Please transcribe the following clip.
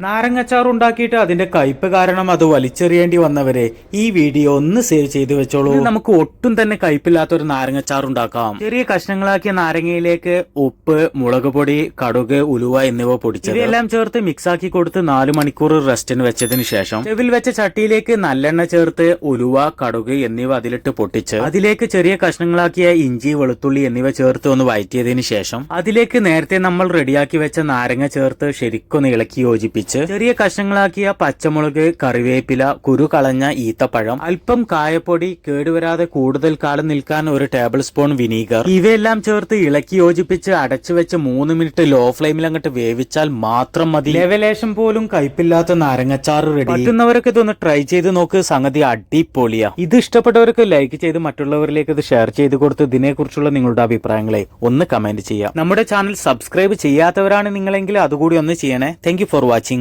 നാരങ്ങച്ചാർ ഉണ്ടാക്കിയിട്ട് അതിന്റെ കയ്പ് കാരണം അത് വലിച്ചെറിയേണ്ടി വന്നവരെ ഈ വീഡിയോ ഒന്ന് സേവ് ചെയ്തു വെച്ചോളൂ. നമുക്ക് ഒട്ടും തന്നെ കയ്പില്ലാത്ത ഒരു നാരങ്ങച്ചാർ ഉണ്ടാക്കാം ചെറിയ കഷ്ണങ്ങളാക്കിയ നാരങ്ങയിലേക്ക് ഉപ്പ് മുളക് പൊടി കടുക് ഉലുവ എന്നിവ പൊടിച്ചത്. ഇതെല്ലാം ചേർത്ത് മിക്സ് ആക്കി കൊടുത്ത് നാലു മണിക്കൂർ റെസ്റ്റിന് വെച്ചതിന് ശേഷം ചെവിൽ വെച്ച ചട്ടിയിലേക്ക് നല്ലെണ്ണ ചേർത്ത് ഉലുവ കടുക് എന്നിവ അതിലിട്ട് പൊട്ടിച്ച് അതിലേക്ക് ചെറിയ കഷ്ണങ്ങളാക്കിയ ഇഞ്ചി വെളുത്തുള്ളി എന്നിവ ചേർത്ത് ഒന്ന് വഴറ്റിയതിന് ശേഷം അതിലേക്ക് നേരത്തെ നമ്മൾ റെഡിയാക്കി വെച്ച നാരങ്ങ ചേർത്ത് ശരിക്കൊന്ന് ഇളക്കി യോജിപ്പിച്ച് ചെറിയ കഷ്ണങ്ങളാക്കിയ പച്ചമുളക് കറിവേപ്പില കുരു കളഞ്ഞ ഈത്തപ്പഴം അല്പം കായപ്പൊടി കേടുവരാതെ കൂടുതൽ കാലം നിൽക്കാൻ ഒരു ടേബിൾ സ്പൂൺ വിനീഗർ. ഇവയെല്ലാം ചേർത്ത് ഇളക്കി യോജിപ്പിച്ച് അടച്ചു വെച്ച് മൂന്ന് മിനിറ്റ് ലോ ഫ്ലെയിമിൽ അങ്ങോട്ട് വേവിച്ചാൽ മാത്രം മതി. ലെവലേശം പോലും കയ്പില്ലാത്ത നാരങ്ങച്ചാറ് റെഡി പറ്റുന്നവരൊക്കെ ഇതൊന്ന് ട്രൈ ചെയ്ത് നോക്ക്. സംഗതി അടിപൊളിയാ. ഇത് ഇഷ്ടപ്പെട്ടവർക്ക് ലൈക്ക് ചെയ്ത് മറ്റുള്ളവരിലേക്ക് ഇത് ഷെയർ ചെയ്ത് കൊടുത്ത് ഇതിനെക്കുറിച്ചുള്ള നിങ്ങളുടെ അഭിപ്രായങ്ങളെ ഒന്ന് കമന്റ് ചെയ്യാം. നമ്മുടെ ചാനൽ സബ്സ്ക്രൈബ് ചെയ്യാത്തവരാണ് നിങ്ങളെങ്കിൽ അതുകൂടി ഒന്ന് ചെയ്യണേ. Thank for watching